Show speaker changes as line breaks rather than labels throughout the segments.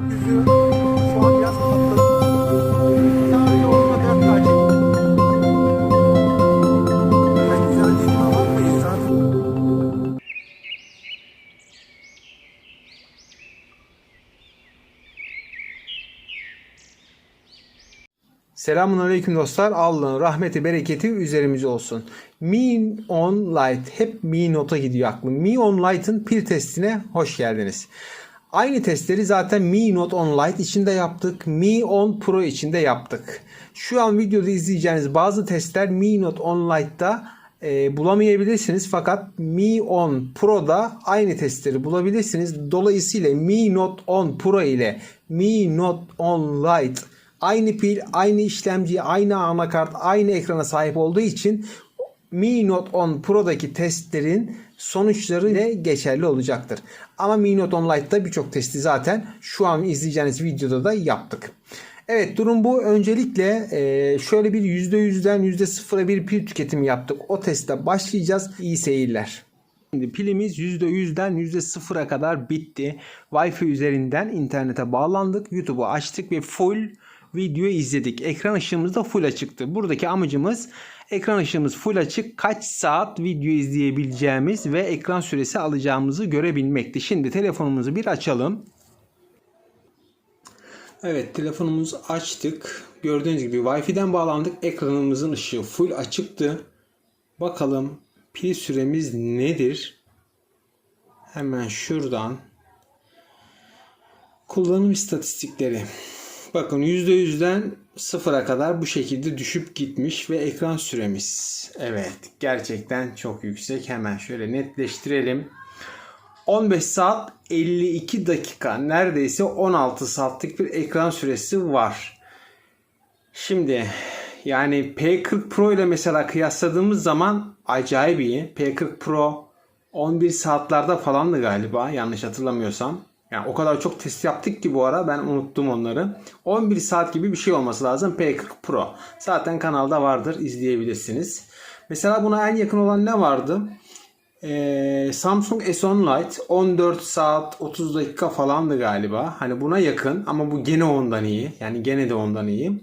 Yüzü.
Selamun Aleyküm dostlar. Allah'ın rahmeti, bereketi üzerimize olsun. Mi On Light. Hep Mi Note'a gidiyor aklım. Mi On Light'ın pil testine hoş geldiniz. Aynı testleri zaten Mi Note On Lite içinde yaptık. Mi On Pro içinde yaptık. Şu an videoda izleyeceğiniz bazı testler Mi Note On Lite'da e, bulamayabilirsiniz. Fakat Mi 10 Pro'da aynı testleri bulabilirsiniz. Dolayısıyla Mi Note 10 Pro ile Mi Note 10 Lite aynı pil, aynı işlemci, aynı anakart, aynı ekrana sahip olduğu için Mi Note 10 Pro'daki testlerin sonuçları ile geçerli olacaktır. Ama Mi Note 10 Lite'da birçok testi zaten şu an izleyeceğiniz videoda da yaptık. Evet durum bu. Öncelikle e, şöyle bir %100'den %0'a bir pil tüketimi yaptık. O testte başlayacağız. İyi seyirler. Şimdi pilimiz %100'den %0'a kadar bitti. Wi-Fi üzerinden internete bağlandık. YouTube'u açtık ve full video izledik. Ekran ışığımız da full açıktı. Buradaki amacımız ekran ışığımız full açık kaç saat video izleyebileceğimiz ve ekran süresi alacağımızı görebilmekti. Şimdi telefonumuzu bir açalım. Evet telefonumuzu açtık. Gördüğünüz gibi Wi-Fi'den bağlandık. Ekranımızın ışığı full açıktı. Bakalım pil süremiz nedir? Hemen şuradan kullanım istatistikleri. Bakın %100'den sıfıra kadar bu şekilde düşüp gitmiş ve ekran süremiz. Evet gerçekten çok yüksek. Hemen şöyle netleştirelim. 15 saat 52 dakika neredeyse 16 saatlik bir ekran süresi var. Şimdi yani P40 Pro ile mesela kıyasladığımız zaman acayip iyi. P40 Pro 11 saatlerde falandı galiba yanlış hatırlamıyorsam. Yani o kadar çok test yaptık ki bu ara ben unuttum onları. 11 saat gibi bir şey olması lazım P40 Pro. Zaten kanalda vardır izleyebilirsiniz. Mesela buna en yakın olan ne vardı? Ee, Samsung S10 Lite 14 saat 30 dakika falandı galiba. Hani buna yakın ama bu gene ondan iyi. Yani gene de ondan iyi.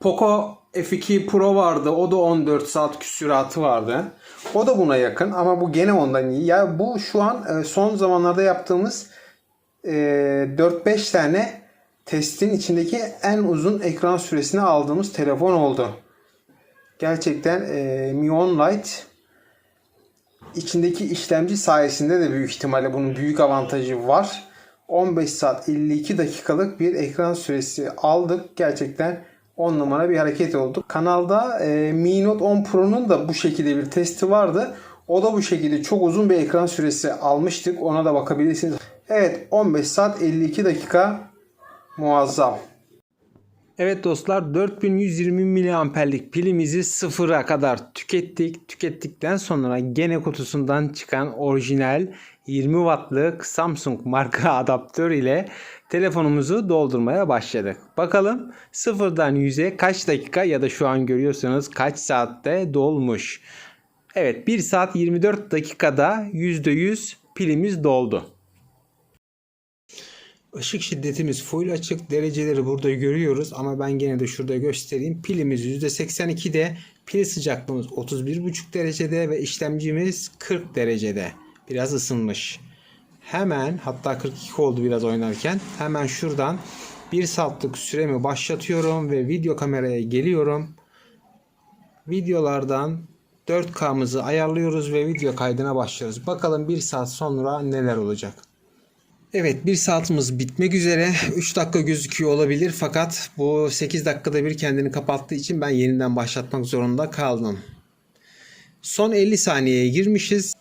Poco F2 Pro vardı. O da 14 saat küsuratı vardı. O da buna yakın ama bu gene ondan iyi. Ya bu şu an e, son zamanlarda yaptığımız e, 4-5 tane testin içindeki en uzun ekran süresini aldığımız telefon oldu. Gerçekten e, Mi 10 Lite içindeki işlemci sayesinde de büyük ihtimalle bunun büyük avantajı var. 15 saat 52 dakikalık bir ekran süresi aldık. Gerçekten 10 numara bir hareket oldu. Kanalda e, Mi Note 10 Pro'nun da bu şekilde bir testi vardı. O da bu şekilde çok uzun bir ekran süresi almıştık. Ona da bakabilirsiniz. Evet 15 saat 52 dakika muazzam. Evet dostlar 4120 miliamperlik pilimizi sıfıra kadar tükettik. Tükettikten sonra gene kutusundan çıkan orijinal 20 wattlık Samsung marka adaptör ile telefonumuzu doldurmaya başladık. Bakalım sıfırdan 100'e kaç dakika ya da şu an görüyorsanız kaç saatte dolmuş. Evet 1 saat 24 dakikada %100 pilimiz doldu. Işık şiddetimiz full açık. Dereceleri burada görüyoruz ama ben gene de şurada göstereyim. Pilimiz %82'de. Pil sıcaklığımız 31,5 derecede ve işlemcimiz 40 derecede. Biraz ısınmış. Hemen hatta 42 oldu biraz oynarken. Hemen şuradan 1 saatlik süremi başlatıyorum ve video kameraya geliyorum. Videolardan 4K'mızı ayarlıyoruz ve video kaydına başlıyoruz. Bakalım 1 saat sonra neler olacak. Evet 1 saatimiz bitmek üzere. 3 dakika gözüküyor olabilir fakat bu 8 dakikada bir kendini kapattığı için ben yeniden başlatmak zorunda kaldım. Son 50 saniyeye girmişiz.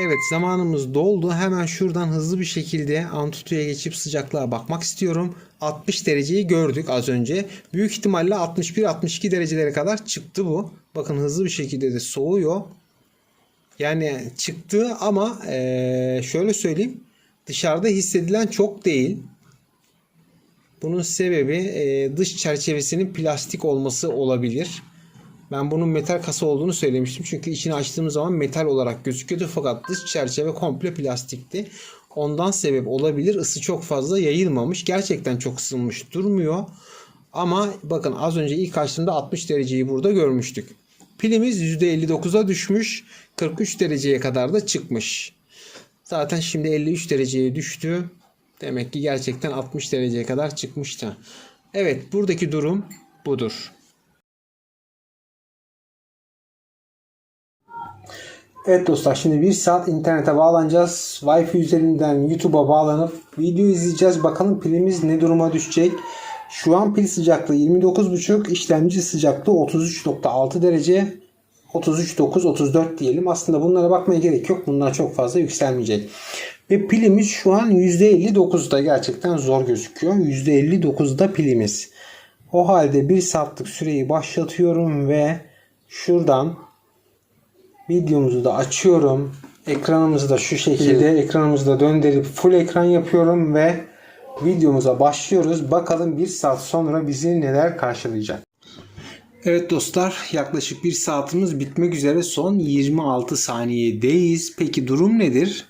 Evet zamanımız doldu. Hemen şuradan hızlı bir şekilde Antutu'ya geçip sıcaklığa bakmak istiyorum. 60 dereceyi gördük az önce. Büyük ihtimalle 61-62 derecelere kadar çıktı bu. Bakın hızlı bir şekilde de soğuyor. Yani çıktı ama şöyle söyleyeyim. Dışarıda hissedilen çok değil. Bunun sebebi dış çerçevesinin plastik olması olabilir. Ben bunun metal kasa olduğunu söylemiştim. Çünkü içini açtığımız zaman metal olarak gözüküyordu. Fakat dış çerçeve komple plastikti. Ondan sebep olabilir. Isı çok fazla yayılmamış. Gerçekten çok ısınmış durmuyor. Ama bakın az önce ilk açtığımda 60 dereceyi burada görmüştük. Pilimiz %59'a düşmüş. 43 dereceye kadar da çıkmış. Zaten şimdi 53 dereceye düştü. Demek ki gerçekten 60 dereceye kadar çıkmıştı. Evet buradaki durum budur. Evet dostlar şimdi bir saat internete bağlanacağız. Wi-Fi üzerinden YouTube'a bağlanıp video izleyeceğiz. Bakalım pilimiz ne duruma düşecek. Şu an pil sıcaklığı 29.5, işlemci sıcaklığı 33.6 derece. 33.9, 34 diyelim. Aslında bunlara bakmaya gerek yok. Bunlar çok fazla yükselmeyecek. Ve pilimiz şu an %59'da gerçekten zor gözüküyor. %59'da pilimiz. O halde bir saatlik süreyi başlatıyorum ve şuradan videomuzu da açıyorum. Ekranımızı da şu şekilde ekranımızı da döndürüp full ekran yapıyorum ve videomuza başlıyoruz. Bakalım bir saat sonra bizi neler karşılayacak. Evet dostlar yaklaşık bir saatimiz bitmek üzere son 26 saniyedeyiz. Peki durum nedir?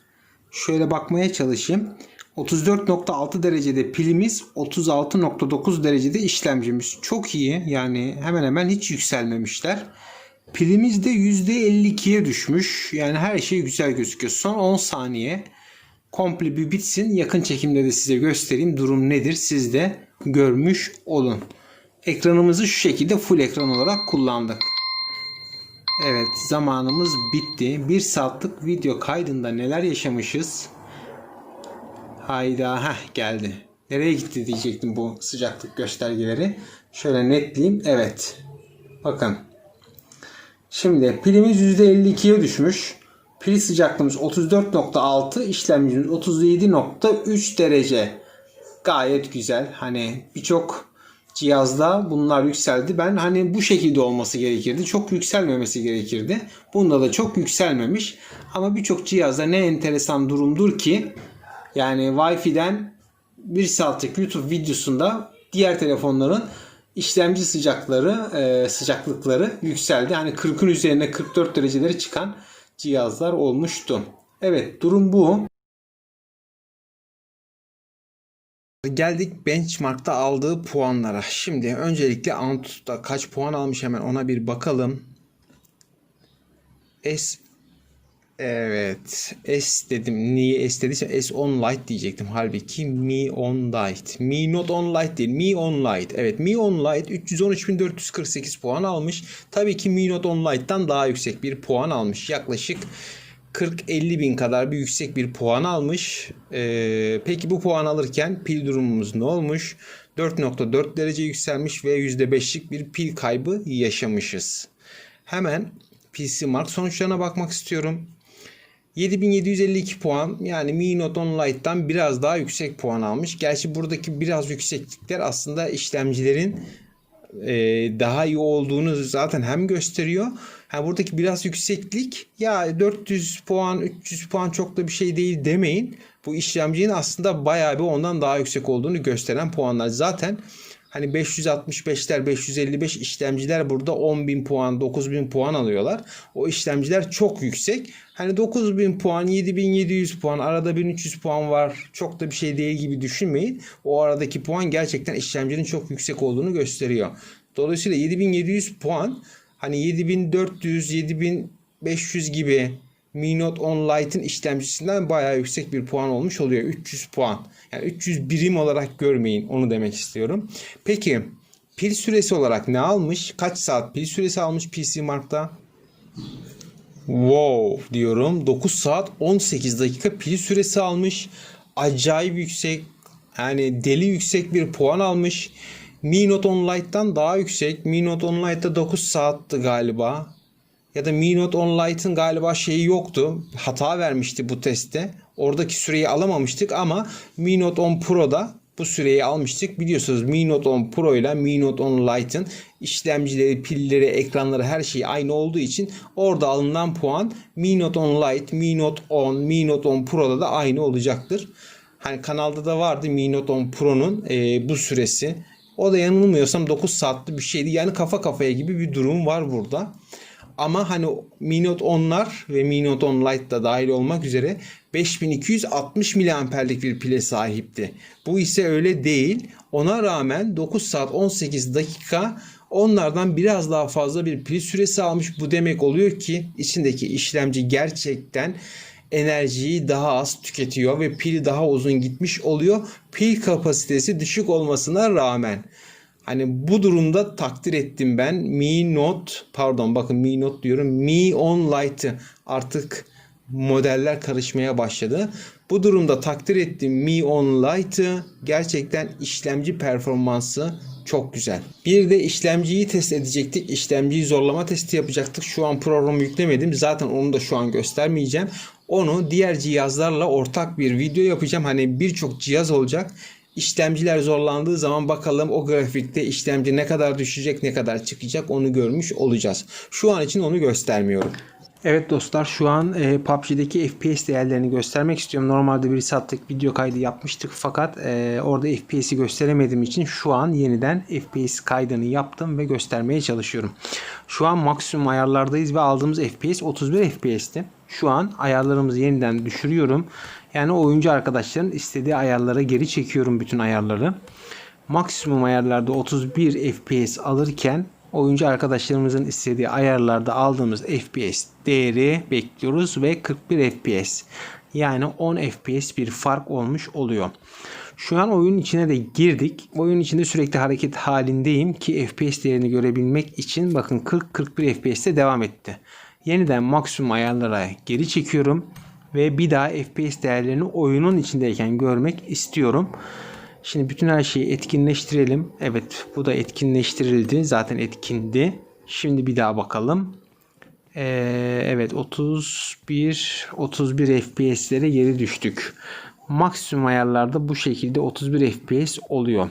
Şöyle bakmaya çalışayım. 34.6 derecede pilimiz, 36.9 derecede işlemcimiz. Çok iyi. Yani hemen hemen hiç yükselmemişler. Pilimiz de %52'ye düşmüş. Yani her şey güzel gözüküyor. Son 10 saniye komple bir bitsin. Yakın çekimde de size göstereyim durum nedir. Siz de görmüş olun. Ekranımızı şu şekilde full ekran olarak kullandık. Evet zamanımız bitti. Bir saatlik video kaydında neler yaşamışız? Hayda heh geldi. Nereye gitti diyecektim bu sıcaklık göstergeleri. Şöyle netleyeyim. Evet. Bakın. Şimdi pilimiz %52'ye düşmüş. Pil sıcaklığımız 34.6, işlemcimiz 37.3 derece. Gayet güzel. Hani birçok cihazda bunlar yükseldi. Ben hani bu şekilde olması gerekirdi. Çok yükselmemesi gerekirdi. Bunda da çok yükselmemiş. Ama birçok cihazda ne enteresan durumdur ki yani Wi-Fi'den bir saatlik YouTube videosunda diğer telefonların işlemci sıcakları, e, sıcaklıkları yükseldi. Hani 40'ın üzerine 44 dereceleri çıkan cihazlar olmuştu. Evet durum bu. Geldik benchmark'ta aldığı puanlara. Şimdi öncelikle Antutu'da kaç puan almış hemen ona bir bakalım. S Evet. S dedim. Niye S dediysem S on Lite diyecektim. Halbuki Mi on Lite. Mi Not on Lite değil. Mi on Lite. Evet Mi on Lite 313.448 puan almış. Tabii ki Mi Not on Lite'dan daha yüksek bir puan almış. Yaklaşık 40-50 bin kadar bir yüksek bir puan almış. Ee, peki bu puan alırken pil durumumuz ne olmuş? 4.4 derece yükselmiş ve %5'lik bir pil kaybı yaşamışız. Hemen PC Mark sonuçlarına bakmak istiyorum. 7752 puan yani Mi Note 10 Lite'dan biraz daha yüksek puan almış. Gerçi buradaki biraz yükseklikler aslında işlemcilerin e, daha iyi olduğunu zaten hem gösteriyor. Ha buradaki biraz yükseklik ya 400 puan 300 puan çok da bir şey değil demeyin. Bu işlemcinin aslında bayağı bir ondan daha yüksek olduğunu gösteren puanlar. Zaten Hani 565'ler 555 işlemciler burada 10.000 puan 9.000 puan alıyorlar. O işlemciler çok yüksek. Hani 9.000 puan 7.700 puan arada 1300 puan var. Çok da bir şey değil gibi düşünmeyin. O aradaki puan gerçekten işlemcinin çok yüksek olduğunu gösteriyor. Dolayısıyla 7700 puan hani 7400 7500 gibi Mi Note 10 Lite'ın işlemcisinden bayağı yüksek bir puan olmuş oluyor. 300 puan. Yani 300 birim olarak görmeyin onu demek istiyorum. Peki pil süresi olarak ne almış? Kaç saat pil süresi almış PC Mark'ta? Wow diyorum. 9 saat 18 dakika pil süresi almış. Acayip yüksek. Yani deli yüksek bir puan almış. Mi Note 10 Lite'dan daha yüksek. Mi Note 10 Lite'da 9 saatti galiba ya da Mi Note 10 Lite'ın galiba şeyi yoktu. Hata vermişti bu testte. Oradaki süreyi alamamıştık ama Mi Note 10 Pro'da bu süreyi almıştık. Biliyorsunuz Mi Note 10 Pro ile Mi Note 10 Lite'ın işlemcileri, pilleri, ekranları her şey aynı olduğu için orada alınan puan Mi Note 10 Lite, Mi Note 10, Mi Note 10 Pro'da da aynı olacaktır. Hani kanalda da vardı Mi Note 10 Pro'nun e, bu süresi. O da yanılmıyorsam 9 saatli bir şeydi. Yani kafa kafaya gibi bir durum var burada. Ama hani Mi Note 10'lar ve Mi Note 10 Lite da dahil olmak üzere 5260 miliamperlik bir pile sahipti. Bu ise öyle değil. Ona rağmen 9 saat 18 dakika onlardan biraz daha fazla bir pil süresi almış. Bu demek oluyor ki içindeki işlemci gerçekten enerjiyi daha az tüketiyor ve pili daha uzun gitmiş oluyor. Pil kapasitesi düşük olmasına rağmen. Hani bu durumda takdir ettim ben. Mi Note pardon bakın Mi Note diyorum. Mi 10 Lite'ı artık modeller karışmaya başladı. Bu durumda takdir ettim Mi 10 Lite'ı gerçekten işlemci performansı çok güzel. Bir de işlemciyi test edecektik. İşlemciyi zorlama testi yapacaktık. Şu an programı yüklemedim. Zaten onu da şu an göstermeyeceğim. Onu diğer cihazlarla ortak bir video yapacağım. Hani birçok cihaz olacak. İşlemciler zorlandığı zaman bakalım o grafikte işlemci ne kadar düşecek ne kadar çıkacak onu görmüş olacağız. Şu an için onu göstermiyorum. Evet dostlar şu an e, PUBG'deki FPS değerlerini göstermek istiyorum. Normalde bir saatlik video kaydı yapmıştık fakat e, orada FPS'i gösteremediğim için şu an yeniden FPS kaydını yaptım ve göstermeye çalışıyorum. Şu an maksimum ayarlardayız ve aldığımız FPS 31 FPS'ti. Şu an ayarlarımızı yeniden düşürüyorum. Yani oyuncu arkadaşların istediği ayarlara geri çekiyorum bütün ayarları. Maksimum ayarlarda 31 FPS alırken oyuncu arkadaşlarımızın istediği ayarlarda aldığımız FPS değeri bekliyoruz ve 41 FPS. Yani 10 FPS bir fark olmuş oluyor. Şu an oyunun içine de girdik. Oyun içinde sürekli hareket halindeyim ki FPS değerini görebilmek için bakın 40-41 FPS'te devam etti. Yeniden maksimum ayarlara geri çekiyorum ve bir daha FPS değerlerini oyunun içindeyken görmek istiyorum. Şimdi bütün her şeyi etkinleştirelim. Evet bu da etkinleştirildi. Zaten etkindi. Şimdi bir daha bakalım. Ee, evet 31 31 FPS'lere geri düştük. Maksimum ayarlarda bu şekilde 31 FPS oluyor.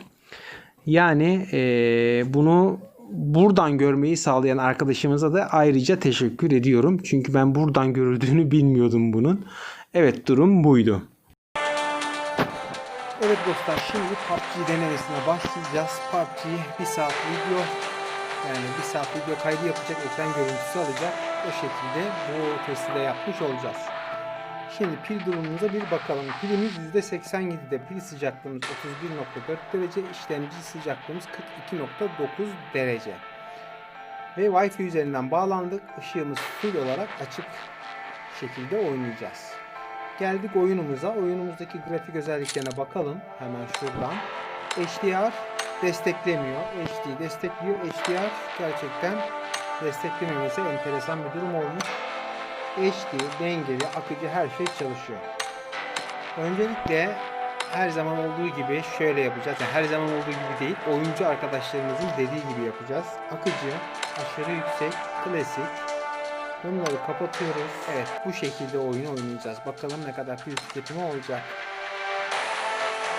Yani ee, bunu buradan görmeyi sağlayan arkadaşımıza da ayrıca teşekkür ediyorum. Çünkü ben buradan görüldüğünü bilmiyordum bunun. Evet durum buydu. Evet dostlar şimdi PUBG denemesine başlayacağız. PUBG bir saat video yani bir saat video kaydı yapacak, ekran görüntüsü alacak. O şekilde bu testi de yapmış olacağız. Şimdi pil durumumuza bir bakalım. Pilimiz %87'de, pil sıcaklığımız 31.4 derece, işlemci sıcaklığımız 42.9 derece. Ve Wi-Fi üzerinden bağlandık. Işığımız full olarak açık şekilde oynayacağız. Geldik oyunumuza. Oyunumuzdaki grafik özelliklerine bakalım. Hemen şuradan. HDR desteklemiyor. HD destekliyor. HDR gerçekten desteklememesi enteresan bir durum olmuş. HD, dengeli, akıcı her şey çalışıyor. Öncelikle her zaman olduğu gibi şöyle yapacağız. Yani her zaman olduğu gibi değil, oyuncu arkadaşlarımızın dediği gibi yapacağız. Akıcı, aşırı yüksek, klasik. Bunları kapatıyoruz. Evet, bu şekilde oyunu oynayacağız. Bakalım ne kadar pil tüketimi olacak.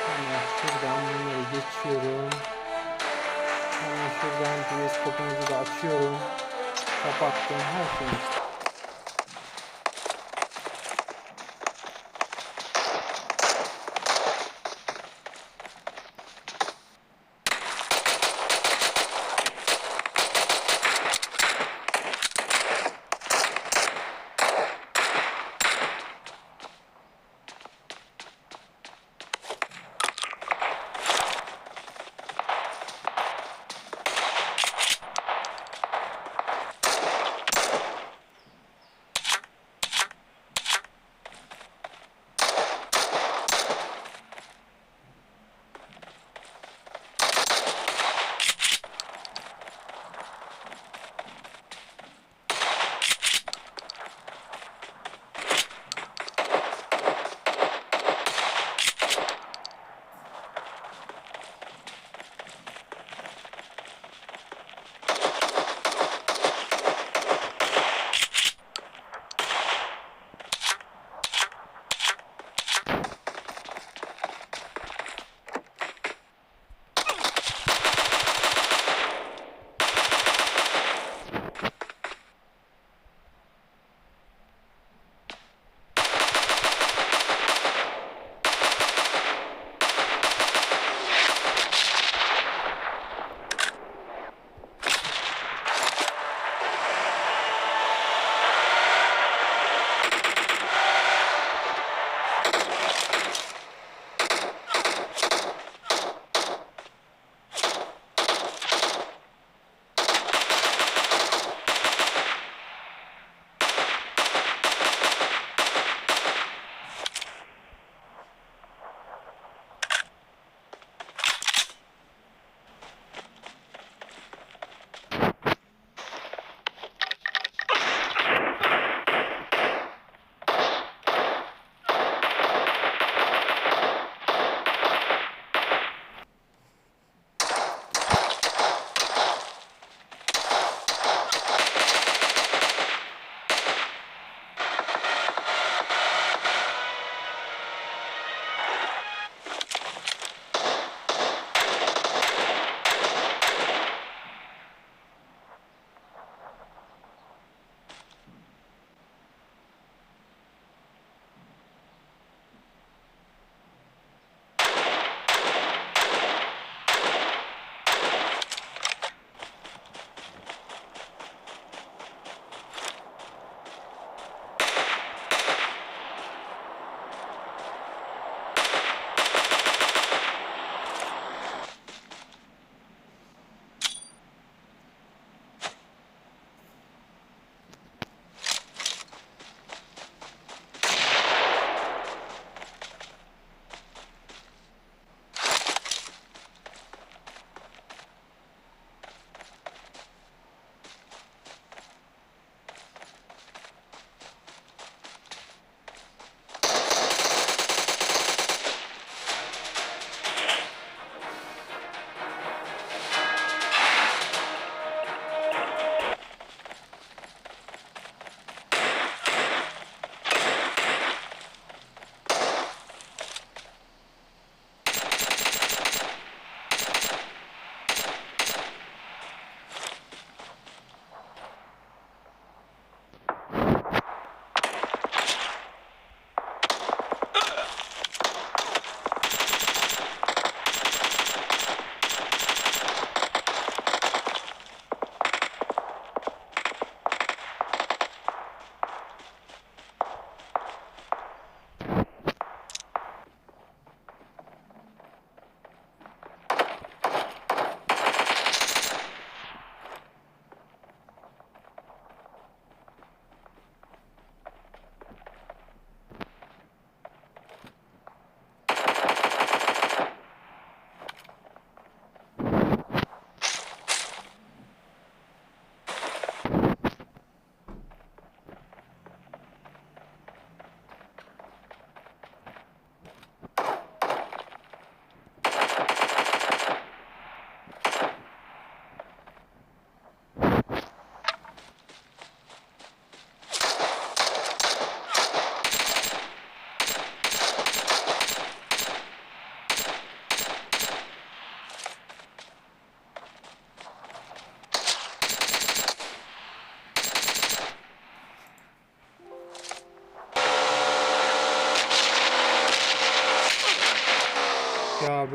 Hemen şuradan bunları geçiyorum. Hemen şuradan teleskopumuzu da açıyorum. Kapattım. Her şeyi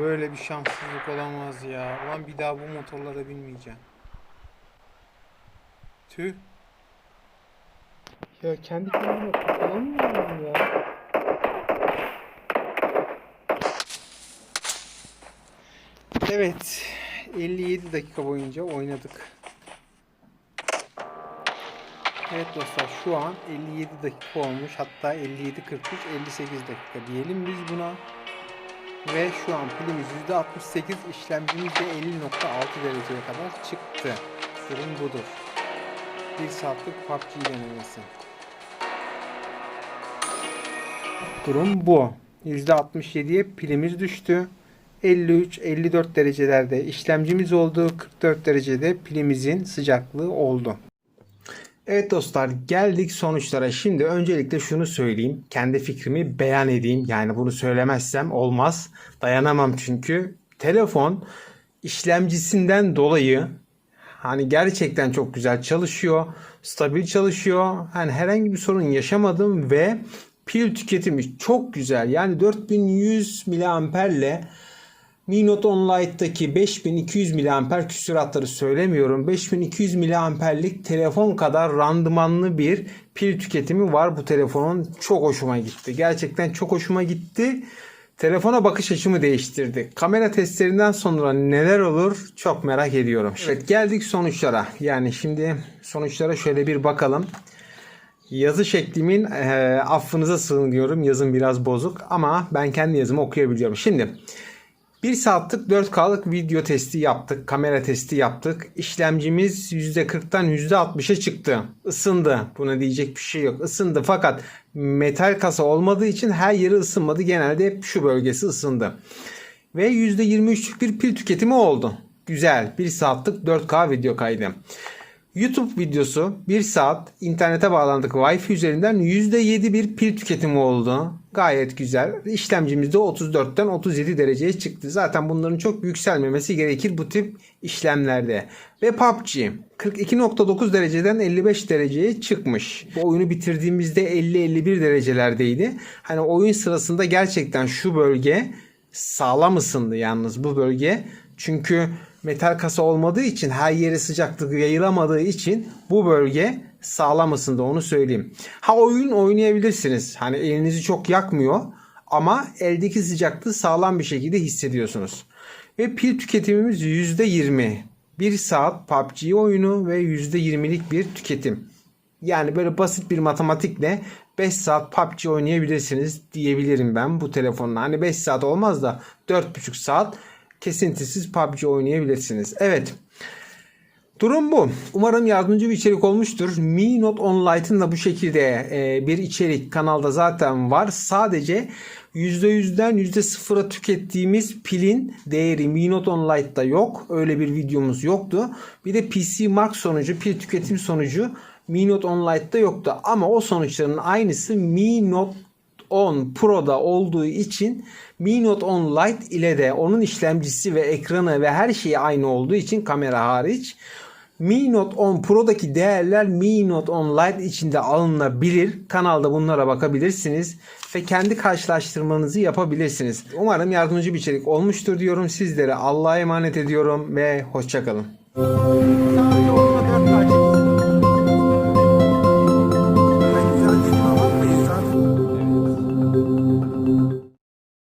böyle bir şanssızlık olamaz ya. Ulan bir daha bu motorlara binmeyeceğim. Tüh. Ya kendi kendime kullanmıyorum ya. Evet. 57 dakika boyunca oynadık. Evet dostlar şu an 57 dakika olmuş. Hatta 57 43 58 dakika diyelim biz buna. Ve şu an pilimiz %68 işlemcimiz de 50.6 dereceye kadar çıktı. Durum budur. 1 saatlik PUBG denemesi. Durum bu. %67'ye pilimiz düştü. 53-54 derecelerde işlemcimiz oldu. 44 derecede pilimizin sıcaklığı oldu. Evet dostlar geldik sonuçlara. Şimdi öncelikle şunu söyleyeyim. Kendi fikrimi beyan edeyim. Yani bunu söylemezsem olmaz. Dayanamam çünkü. Telefon işlemcisinden dolayı hani gerçekten çok güzel çalışıyor. Stabil çalışıyor. Hani herhangi bir sorun yaşamadım ve pil tüketimi çok güzel. Yani 4100 miliamperle Mi Note 10 Lite'daki 5200 mAh küsuratları söylemiyorum. 5200 mAh'lik telefon kadar randımanlı bir pil tüketimi var bu telefonun. Çok hoşuma gitti. Gerçekten çok hoşuma gitti. Telefona bakış açımı değiştirdi. Kamera testlerinden sonra neler olur çok merak ediyorum. Evet geldik sonuçlara. Yani şimdi sonuçlara şöyle bir bakalım. Yazı şeklimin e, affınıza sığınıyorum. Yazım biraz bozuk ama ben kendi yazımı okuyabiliyorum. Şimdi 1 saatlik 4K'lık video testi yaptık. Kamera testi yaptık. İşlemcimiz %40'tan %60'a çıktı. Isındı. Buna diyecek bir şey yok. Isındı fakat metal kasa olmadığı için her yeri ısınmadı. Genelde hep şu bölgesi ısındı. Ve %23'lük bir pil tüketimi oldu. Güzel. 1 saatlik 4K video kaydı. YouTube videosu 1 saat internete bağlandık Wi-Fi üzerinden %7 bir pil tüketimi oldu. Gayet güzel. İşlemcimiz de 34'ten 37 dereceye çıktı. Zaten bunların çok yükselmemesi gerekir bu tip işlemlerde. Ve PUBG 42.9 dereceden 55 dereceye çıkmış. Bu oyunu bitirdiğimizde 50-51 derecelerdeydi. Hani oyun sırasında gerçekten şu bölge sağlam ısındı yalnız bu bölge. Çünkü metal kasa olmadığı için her yere sıcaklık yayılamadığı için bu bölge sağlam ısındı onu söyleyeyim. Ha oyun oynayabilirsiniz. Hani elinizi çok yakmıyor ama eldeki sıcaklığı sağlam bir şekilde hissediyorsunuz. Ve pil tüketimimiz %20. 1 saat PUBG oyunu ve %20'lik bir tüketim. Yani böyle basit bir matematikle 5 saat PUBG oynayabilirsiniz diyebilirim ben bu telefonla. Hani 5 saat olmaz da 4,5 saat kesintisiz PUBG oynayabilirsiniz. Evet. Durum bu. Umarım yardımcı bir içerik olmuştur. Mi Note 10 Lite'ın da bu şekilde e, bir içerik kanalda zaten var. Sadece %100'den %0'a tükettiğimiz pilin değeri Mi Note 10 Lite'da yok. Öyle bir videomuz yoktu. Bir de PC Mark sonucu, pil tüketim sonucu Mi Note 10 Lite'da yoktu. Ama o sonuçların aynısı Mi Note 10 Pro'da olduğu için Mi Note 10 Lite ile de onun işlemcisi ve ekranı ve her şeyi aynı olduğu için kamera hariç Mi Note 10 Pro'daki değerler Mi Note 10 Lite içinde alınabilir. Kanalda bunlara bakabilirsiniz ve kendi karşılaştırmanızı yapabilirsiniz. Umarım yardımcı bir içerik olmuştur diyorum. Sizlere Allah'a emanet ediyorum ve hoşçakalın.